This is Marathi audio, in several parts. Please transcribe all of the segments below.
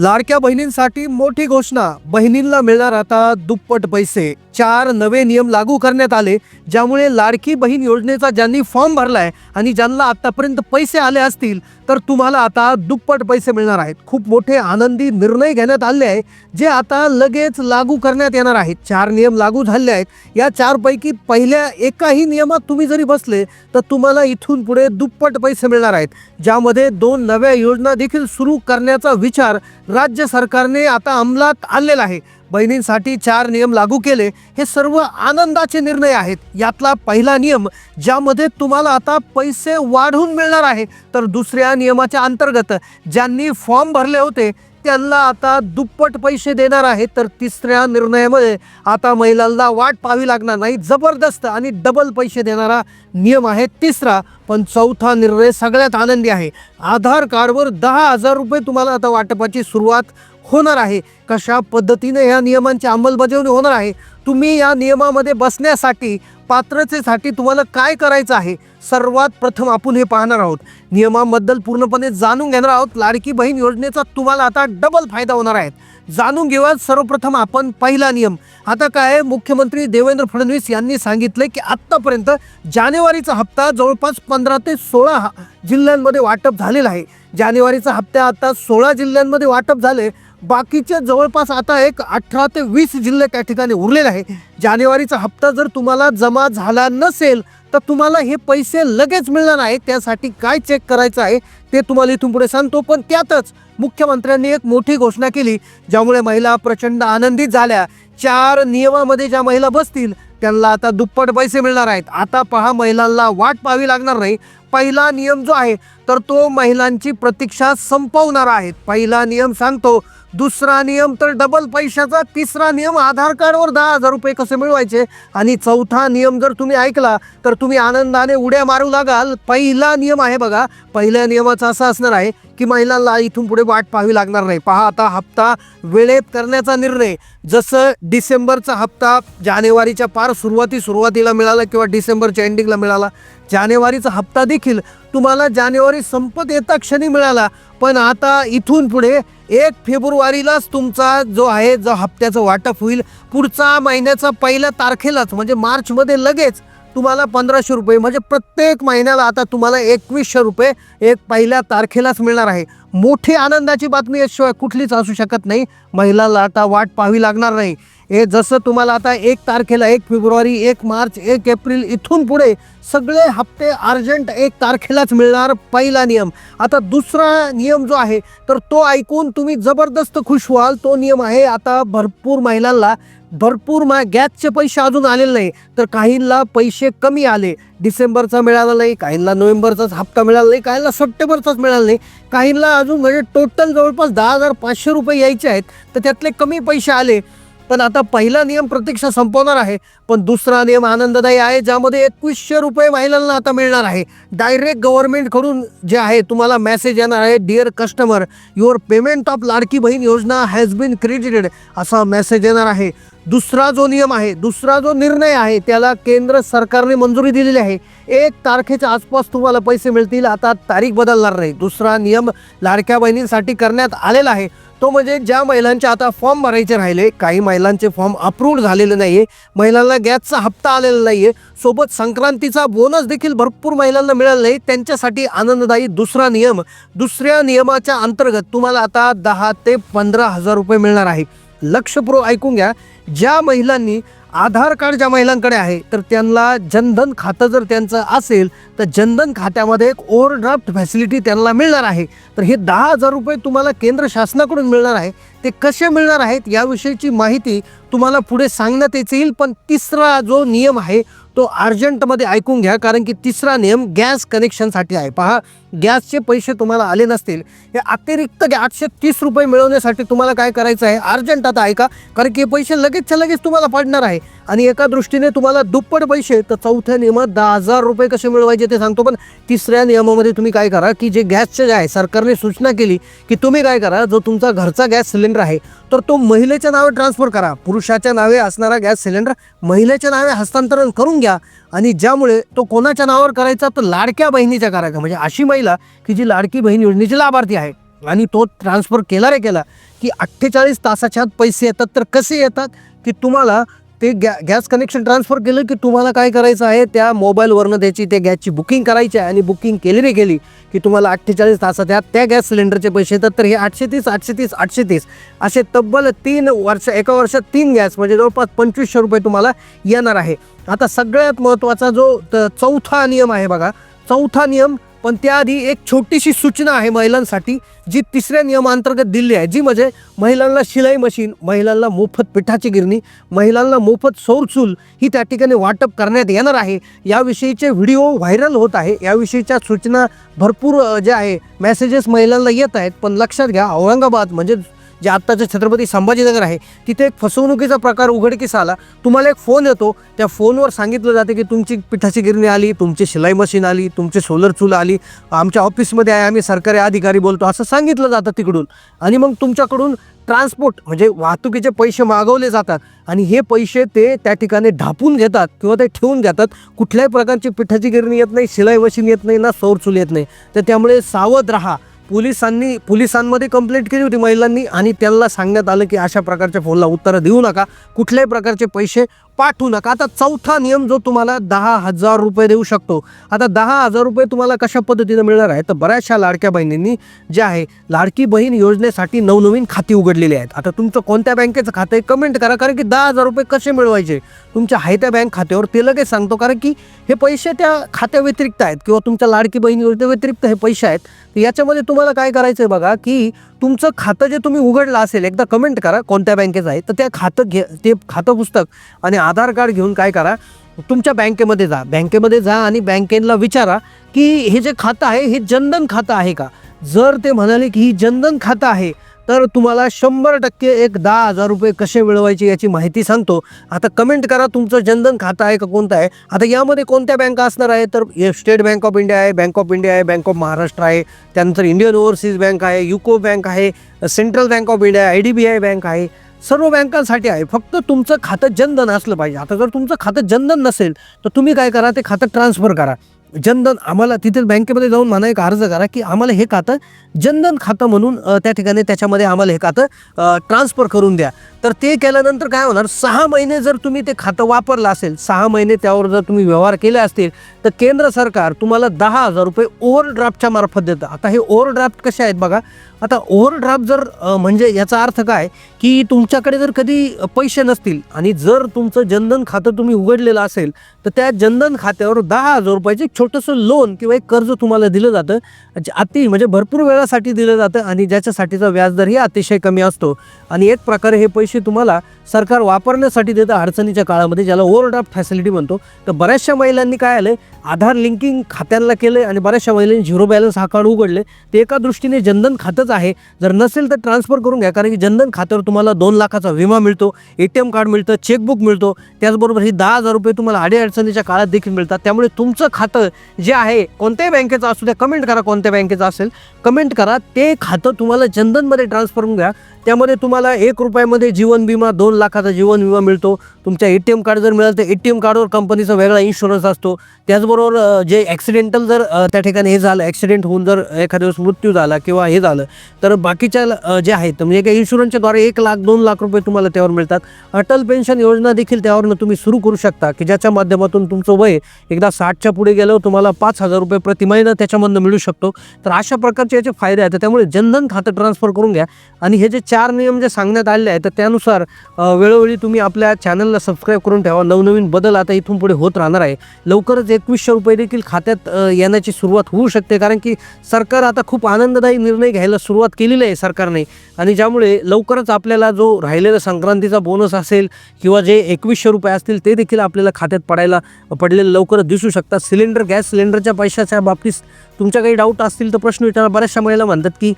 लाडक्या बहिणींसाठी मोठी घोषणा. बहिणींना मिळणार आता दुप्पट पैसे. चार नवे नियम लागू करण्यात आले ज्यामुळे लाडकी बहीण योजनेचा ज्यांनी फॉर्म भरला आहे आणि ज्यांना आत्तापर्यंत पैसे आले असतील तर तुम्हाला आता दुप्पट पैसे मिळणार आहेत. खूप मोठे आनंदी निर्णय घेण्यात आले आहे जे आता लगेच लागू करण्यात येणार आहेत. चार नियम लागू झाले आहेत. या चारपैकी पहिल्या एकाही नियमात तुम्ही जरी बसले तर तुम्हाला इथून पुढे दुप्पट पैसे मिळणार आहेत. ज्यामध्ये दोन नव्या योजना देखील सुरू करण्याचा विचार राज्य सरकारने आता अंमलात आणलेला आहे. बहिणींसाठी चार नियम लागू केले हे सर्व आनंदाचे निर्णय आहेत. यातला पहिला नियम ज्यामध्ये तुम्हाला आता पैसे वाढवून मिळणार आहे. तर दुसऱ्या नियमाच्या अंतर्गत ज्यांनी फॉर्म भरले होते त्यांना आता दुप्पट पैसे देणार आहेत. तर तिसऱ्या निर्णयामध्ये आता महिलांना वाट पाहावी लागणार नाही. जबरदस्त आणि डबल पैसे देणारा नियम आहे तिसरा. पण चौथा निर्णय सगळ्यात आनंदी आहे. आधार कार्डवर दहा हजार रुपये तुम्हाला आता वाटपाची सुरुवात होणार आहे? कशा पद्धतीने या नियमांची अंमलबजावणी होणार आहे? तुम्ही या नियमामध्ये बसण्यासाठी पात्रतेसाठी तुम्हाला काय करायचं आहे? सर्वात प्रथम आपण हे पाहणार आहोत. नियमांबद्दल पूर्णपणे जाणून घेणार आहोत. लाडकी बहीण योजनेचा तुम्हाला आता डबल फायदा होणार आहे. जाणून घेऊया सर्वप्रथम आपण पहिला नियम. आता काय आहे, मुख्यमंत्री देवेंद्र फडणवीस यांनी सांगितले की आत्तापर्यंत जानेवारीचा हप्ता जवळपास पंधरा ते सोळा जिल्ह्यांमध्ये वाटप झालेला आहे. जानेवारीचा हप्ता आता सोळा जिल्ह्यांमध्ये वाटप झाले. बाकीच्या जवळपास आता एक अठरा ते वीस जिल्हे त्या ठिकाणी उरलेले आहे जानेवारीचा हप्ता जर तुम्हाला जमा झाला नसेल तर तुम्हाला हे पैसे लगेच मिळणार आहे त्यासाठी काय चेक करायचं आहे ते तुम्हाला इथून पुढे सांगतो. पण त्यातच मुख्यमंत्र्यांनी एक मोठी घोषणा केली ज्यामुळे महिला प्रचंड आनंदित झाल्या. चार नियमामध्ये ज्या महिला बसतील त्यांना आता दुप्पट पैसे मिळणार आहेत. आता पहा महिलांना वाट पाहावी लागणार नाही. पहिला नियम जो आहे तर तो महिलांची प्रतीक्षा संपवणारा आहे पहिला नियम सांगतो दुसरा नियम तर डबल पैशाचा तिसरा नियम आधार कार्डवर दहा हजार रुपये कसे मिळवायचे? आणि चौथा नियम जर तुम्ही ऐकला तर तुम्ही आनंदाने उड्या मारू लागाल. पहिला नियम आहे बघा पहिल्या नियमाचा असा असणार आहे की महिलांना इथून पुढे वाट पाहावी लागणार नाही. पहा आता हप्ता वेळेत करण्याचा निर्णय. जसं डिसेंबरचा हप्ता जानेवारीच्या पार सुरुवाती सुरुवातीला मिळाला किंवा डिसेंबरच्या एंडिंगला मिळाला जानेवारीचा हप्ता देखील तुम्हाला जानेवारी संपत येता क्षणी मिळाला. पण आता इथून पुढे एक फेब्रुवारीलाच तुमचा जो आहे जो हप्त्याचं वाटप होईल पुढचा महिन्याचा पहिल्या तारखेलाच म्हणजे मार्चमध्ये लगेच तुम्हाला पंधराशे रुपये म्हणजे प्रत्येक महिन्याला आता तुम्हाला एकवीसशे रुपये एक पहिल्या तारखेलाच मिळणार आहे. मोठी आनंदाची बातमी याशिवाय कुठलीच असू शकत नाही. महिलाला आता वाट पाहावी लागणार नाही. हे जसं तुम्हाला आता एक तारखेला एक फेब्रुवारी एक मार्च एक एप्रिल इथून पुढे सगळे हप्ते अर्जंट एक तारखेलाच मिळणार पहिला नियम. आता दुसरा नियम जो आहे तर तो ऐकून तुम्ही जबरदस्त खुश व्हाल. तो नियम आहे आता भरपूर महिलांना भरपूर मा गॅसचे पैसे अजून आलेले नाही तर काहींना पैसे कमी आले. डिसेंबरचा मिळाला नाही काहींना नोव्हेंबरचाच हप्ता मिळाला नाही काहींना सप्टेंबरचाच मिळाला नाही काहींना अजून म्हणजे टोटल जवळपास दहा हजार पाचशे रुपये यायचे आहेत तर त्यातले कमी पैसे आले. पण आता पहिला नियम प्रतीक्षा संपवणार आहे. पण दुसरा नियम आनंददायी आहे ज्यामध्ये एकवीसशे रुपये महिलांना आता मिळणार आहे. डायरेक्ट गव्हर्नमेंटकडून जे आहे तुम्हाला मेसेज येणार आहे dear customer your payment of Ladki Bahin Yojana has been credited असा मेसेज येणार आहे. दुसरा जो नियम आहे दुसरा जो निर्णय आहे त्याला केंद्र सरकारने मंजुरी दिलेली आहे. एक तारखेच्या आसपास तुम्हाला पैसे मिळतील आता तारीख बदलणार नाही. दुसरा नियम लाडक्या बहिणींसाठी करण्यात आलेला आहे. तो म्हणजे ज्या महिलांचे आता फॉर्म भरायचे राहिले काही महिलांचे फॉर्म अप्रूव्ड झालेले नाही आहे महिलांना गॅसचा हप्ता आलेला नाही आहे सोबत संक्रांतीचा बोनस देखील भरपूर महिलांना मिळाला नाही त्यांच्यासाठी आनंददायी दुसरा नियम दुसऱ्या नियमाच्या अंतर्गत तुम्हाला आता दहा ते पंधरा हजार रुपये मिळणार आहे. लक्षपूर्वक ऐकून घ्या. ज्या महिलांनी आधार कार्ड ज्या महिलांकडे आहे तर त्यांना जनधन खातं जर त्यांचं असेल तर जनधन खात्यामध्ये एक ओव्हरड्राफ्ट फॅसिलिटी त्यांना मिळणार आहे. तर हे दहा हजार रुपये तुम्हाला केंद्र शासनाकडून मिळणार आहे. ते कसे मिळणार आहेत याविषयीची माहिती तुम्हाला पुढे सांगण्यात येईल पण तिसरा जो नियम आहे तो अर्जंटमध्ये ऐकून घ्या कारण की तिसरा नियम गॅस कनेक्शनसाठी आहे. पहा गॅसचे पैसे तुम्हाला आले नसतील हे अतिरिक्त आठशे तीस रुपये मिळवण्यासाठी तुम्हाला काय करायचं आहे? अर्जंट आता ऐका कारण की हे पैसे लगेचच्या लगेच तुम्हाला पडणार आहे. आणि एका दृष्टीने तुम्हाला दुप्पट पैसे तर चौथ्या नियमात दहा हजार रुपये कसे मिळवायचे ते सांगतो पण तिसऱ्या नियमामध्ये तुम्ही काय करा की जे गॅसचे जे आहे सरकारने सूचना केली की तुम्ही काय करा जो तुमचा घरचा गॅस सिलेंडर आहे तर तो महिलेच्या नावे ट्रान्सफर करा. पुरुषाच्या नावे असणारा गॅस सिलेंडर महिलेच्या नावे हस्तांतरण करून घ्या आणि ज्यामुळे तो कोणाच्या नावावर करायचा तर लाडक्या बहिणीच्या करायचा. म्हणजे अशी महिला की जी लाडकी बहीण योजनेची लाभार्थी आहे. आणि तो ट्रान्सफर केला रे केला की अठ्ठेचाळीस तासाच्या आत पैसे येतात तर कसे येतात? की तुम्हाला ते गॅ गॅस कनेक्शन ट्रान्सफर केलं की तुम्हाला काय करायचं आहे त्या मोबाईलवरनं त्याची त्या गॅसची बुकिंग करायची आहे आणि बुकिंग केली नाही केली की तुम्हाला अठ्ठेचाळीस तासात आत त्या गॅस सिलेंडरचे पैसे येतात. तर हे आठशे तीस आठशे तीस आठशे तीस असे तब्बल तीन वर्ष एका वर्षात तीन गॅस म्हणजे जवळपास पंचवीसशे रुपये तुम्हाला येणार आहे. आता सगळ्यात महत्त्वाचा जो चौथा नियम आहे बघा. चौथा नियम पण त्याआधी एक छोटीशी सूचना आहे महिलांसाठी जी तिसऱ्या नियमांतर्गत दिली आहे जी म्हणजे महिलांना शिलाई मशीन महिलांना मोफत पिठाची गिरणी महिलांना मोफत सौरचूल ही त्या ठिकाणी वाटप करण्यात येणार आहे. याविषयीचे व्हिडिओ व्हायरल होत आहे. याविषयीच्या सूचना भरपूर ज्या आहे मेसेजेस महिलांना येत आहेत पण लक्षात घ्या औरंगाबाद म्हणजे जे आत्ताचं छत्रपती संभाजीनगर आहे तिथे एक फसवणुकीचा प्रकार उघडकीस आला. तुम्हाला एक फोन येतो त्या फोनवर सांगितलं जाते की तुमची पिठाची गिरणी आली तुमची शिलाई मशीन आली तुमची सोलर चूल आली आमच्या ऑफिसमध्ये आहे आम्ही सरकारी अधिकारी बोलतो असं सांगितलं जातं तिकडून. आणि मग तुमच्याकडून ट्रान्सपोर्ट म्हणजे वाहतुकीचे पैसे मागवले जातात आणि हे पैसे ते त्या ठिकाणी ढापून घेतात किंवा ते ठेवून घेतात. कुठल्याही प्रकारची पिठाची गिरणी येत नाही शिलाई मशीन येत नाही ना सौर चूल येत नाही. तर त्यामुळे सावध राहा. पोलिसांनी पोलिसांमध्ये कंप्लेंट केली होती महिलांनी आणि त्यांना सांगण्यात आलं की अशा प्रकारच्या फोनला उत्तरं देऊ नका. कुठल्याही प्रकारचे पैसे पाठवू नका. आता चौथा नियम जो तुम्हाला दहा हजार रुपये देऊ शकतो. आता दहा हजार रुपये तुम्हाला कशा पद्धतीनं मिळणार आहे तर बऱ्याचशा लाडक्या बहिणींनी जे आहे लाडकी बहीण योजनेसाठी नवनवीन खाती उघडलेली आहेत. आता तुमचं कोणत्या बँकेचं खातं आहे कमेंट करा. कारण की दहा हजार रुपये कसे मिळवायचे? तुमच्या आहे त्या बँक खात्यावर ते लगेच सांगतो. कारण की हे पैसे त्या खात्या व्यतिरिक्त आहेत किंवा तुमच्या लाडकी बहीण योजनेव्यतिरिक्त हे पैसे आहेत. तर याच्यामध्ये तुम्हाला काय करायचं आहे बघा की तुमचं खातं जे तुम्ही उघडलं असेल एकदा कमेंट करा कोणत्या बँकेचं आहे. तर त्या खातं घे ते खातं पुस्तक आणि आधार कार्ड घेऊन काय करा तुमच्या बँकेमध्ये जा. बँकेमध्ये जा आणि बँकेला विचारा की हे जे खातं आहे हे जनधन खातं आहे का? जर ते म्हणाले की ही जनधन खातं आहे तर तुम्हाला शंभर टक्के एक दहा हजार रुपये कसे मिळवायचे याची माहिती सांगतो. आता कमेंट करा तुमचं जनधन खातं आहे का कोणतं आहे? आता यामध्ये कोणत्या बँका असणार आहे तर स्टेट बँक ऑफ इंडिया आहे बँक ऑफ इंडिया आहे बँक ऑफ महाराष्ट्र आहे त्यानंतर इंडियन ओव्हरसीज बँक आहे युको बँक आहे Central Bank of India I D B I Bank आहे. सर्व बँकांसाठी आहे. फक्त तुमचं खातं जनधन असलं पाहिजे. आता जर तुमचं खातं जनधन नसेल तर तुम्ही काय करा ते खातं ट्रान्सफर करा. जनधन आम्हाला तिथे बँकेमध्ये जाऊन म्हणा एक अर्ज करा की आम्हाला हे खातं जनधन खातं म्हणून त्या ठिकाणी त्याच्यामध्ये आम्हाला हे खातं ट्रान्सफर करून द्या. तर ते केल्यानंतर काय होणार? सहा महिने जर तुम्ही ते खातं वापरलं असेल सहा महिने त्यावर जर तुम्ही व्यवहार केले असतील तर केंद्र सरकार तुम्हाला दहा हजार रुपये ओव्हरड्राफ्टच्या मार्फत देतं. आता हे ओव्हरड्राफ्ट कसे आहेत बघा? आता ओव्हरड्राफ्ट जर म्हणजे याचा अर्थ काय? की तुमच्याकडे जर कधी पैसे नसतील आणि जर तुमचं जनधन खातं तुम्ही उघडलेलं असेल तर त्या जनधन खात्यावर दहा हजार रुपयाचे एक छोटंसं लोन किंवा एक कर्ज तुम्हाला दिलं जातं. जे अति म्हणजे भरपूर वेळासाठी दिलं जातं आणि ज्याच्यासाठीचा व्याजदरही अतिशय कमी असतो. आणि एक प्रकारे हे पैसे तुम्हाला सरकार वापरण्यासाठी देतं अडचणीच्या काळामध्ये ज्याला ओव्हरड्राफ्ट फॅसिलिटी म्हणतो. तर बऱ्याचशा महिलांनी काय आलं आधार लिंकिंग खात्यांना केलं आणि बऱ्याचशा महिलांनी झिरो बॅलन्स अकाउंट उघडले ते एका दृष्टीने जनधन खातंच आहे. जर नसेल तर ट्रान्सफर करून घ्या कारण की जनधन खात्यावर तुम्हाला दोन लाखाचा विमा मिळतो ए टी एम कार्ड मिळतं चेकबुक मिळतो. त्याचबरोबर ही दहा हजार रुपये तुम्हाला अडीअडचणीच्या काळात देखील मिळतात. त्यामुळे तुमचं खातं जे आहे कोणत्याही बँकेचं असू द्या कमेंट करा कोणत्या बँकेचं असेल. कमेंट करा ते खातं तुम्हाला जनधनमध्ये ट्रान्सफर करून घ्या. त्यामध्ये तुम्हाला एक रुपयामध्ये जीवन विमा दोन लाखाचा जीवन विमा मिळतो. तुमच्या ए टी एम कार्ड जर मिळालं तर ए टी एम कार्डवर कंपनीचा वेगळा इन्शुरन्स असतो. त्याचबरोबर जे ॲक्सिडेंटल जर त्या ठिकाणी हे झालं ॲक्सिडेंट होऊन जर एखाद्या दिवस मृत्यू झाला किंवा हे झालं तर बाकीच्या जे आहेत म्हणजे एका इन्शुरन्सच्याद्वारे एक लाख दोन लाख रुपये तुम्हाला त्यावर मिळतात. अटल पेन्शन योजना देखील त्यावरनं तुम्ही सुरू करू शकता की ज्याच्या माध्यमातून तुमचं वय एकदा साठच्या पुढे गेलं तुम्हाला पाच हजार रुपये प्रति महिना त्याच्यामधनं मिळू शकतो. तर अशा प्रकारचे याचे फायदे आहेत तर त्यामुळे जनधन खातं ट्रान्सफर करून घ्या. आणि हे जे चार नियम जे सांगण्यात आलेले आहेत तर त्यानुसार वेळोवेळी तुम्ही आपल्या चॅनलला सबस्क्राईब करून ठेवा. नवनवीन बदल आता इथून पुढे होत राहणार आहे. लवकरच एकवीसशे रुपये देखील खात्यात येण्याची सुरुवात होऊ शकते कारण की सरकार आता खूप आनंददायी निर्णय घ्यायला सुरुवात केलेली आहे सरकारने. आणि ज्यामुळे लवकरच आपल्याला जो राहिलेला संक्रांतीचा बोनस असेल किंवा जे एकवीसशे रुपये असतील ते देखील आपल्याला खात्यात पडायला पडलेलं लवकरच दिसू शकतात. सिलेंडर गॅस सिलेंडरच्या पैशाच्या बाबतीत तुमच्या काही डाऊट असतील तर प्रश्न विचारा. बऱ्याचशा महिला म्हणतात की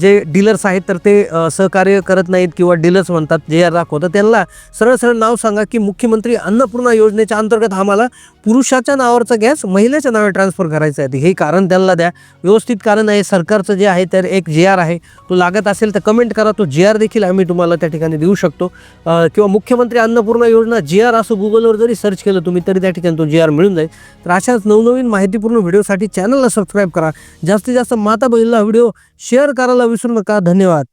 जे डीलर्स आहेत तर ते सहकार सहकार्य करत नाहीत किंवा डीलर्स म्हणतात जे आर दाखवतं त्यांना सरळ सरळ नाव सांगा की मुख्यमंत्री अन्नपूर्णा योजनेच्या अंतर्गत आम्हाला पुरुषाच्या नावावरचा गॅस महिलेच्या नावे ट्रान्सफर करायचा आहे. हे कारण त्यांना द्या. व्यवस्थित कारण आहे सरकारचं जे आहे तर एक जे आर आहे. तो लागत असेल तर कमेंट करा. तो जे आर देखील आम्ही तुम्हाला त्या ठिकाणी देऊ शकतो. किंवा मुख्यमंत्री अन्नपूर्णा योजना जे आर असं गुगलवर जरी सर्च केलं तुम्ही तरी त्या ठिकाणी तो जे आर मिळून जाईल. तर अशाच नवनवीन माहितीपूर्ण व्हिडिओसाठी चॅनलला सबस्क्राईब करा. जास्तीत जास्त माता बहिणीला व्हिडिओ शेअर करायला विसरू नका. धन्यवाद.